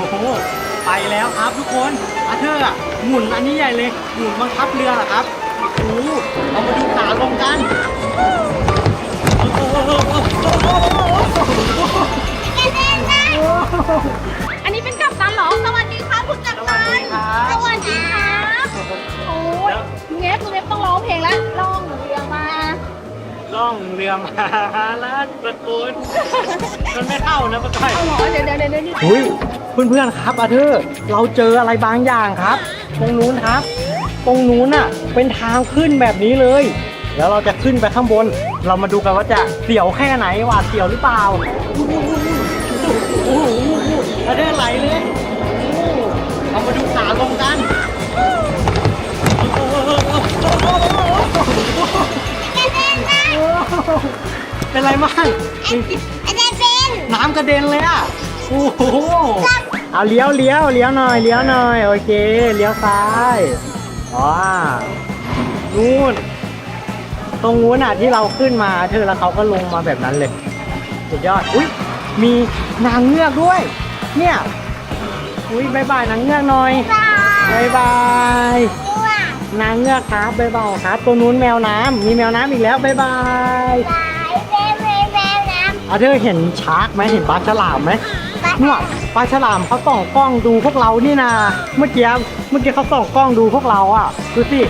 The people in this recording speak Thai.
โอ้โหไปแล้วครับทุกคนอาเธอร์อะหมุนอันนี้ใหญ่เลยหมุนบังคับเรือเหรอครับโอ้โหเรามาดูขาลงกันโอ้โหอันนี้เป็นกัปตันเหรอ สวัสดีครับคุณกัปตัน สวัสดีครับโอ้ยลุงเอฟลุงเอฟต้องร้องเพลงแล้วล่องเรือมา ล่องเรือมาแล้วตะโกนมันไม่เข้านะป้าก้อยเอาเหรอเดี๋ยวเดี๋ยวเดี๋ยว เดี๋ยวอุ้ยเพื่อนๆครับอาเธอร์เราเจออะไรบางอย่างครับ ตรงนู้นครับ ตรงนู้นน่ะเป็นทางขึ้นแบบนี้เลย แล้วเราจะขึ้นไปข้างบน เรามาดูกันว่าจะเสียวแค่ไหนหวาดเสียวหรือเปล่าอาเธอร์ไหลเลยเรามาดูขาลงกันเป็นไรมากอาจารย์เป็นน้ำกระเด็นเลยอะ โอ้โหเอาเลี้ยวเลี้ยวเลี้ยวหน่อยเลี้ยวหน่อยโอเคเลี้ยวซ้ายอ๋อนู่นตรงนู้นอะที่เราขึ้นมาเธอแล้วเขาก็ลงมาแบบนั้นเลยสุดยอดอุ้ยมีนางเงือกด้วย เนี่ยอุ้ยบายบายนางเงือกหน่อยบายบายนางเงือกครับบายบายครับตัวนู้นแมวน้ำมีแมวน้ำอีกแล้วบายบาย อาเธอเห็นชาร์กไหมเห็นปลาฉลามไหมเนี่ยปลาฉลามเขาส่องกล้องดูพวกเรานี่นาเมื่อกี้เมื่อกี้เขาส่องกล้องดูพวกเราอะดูสิ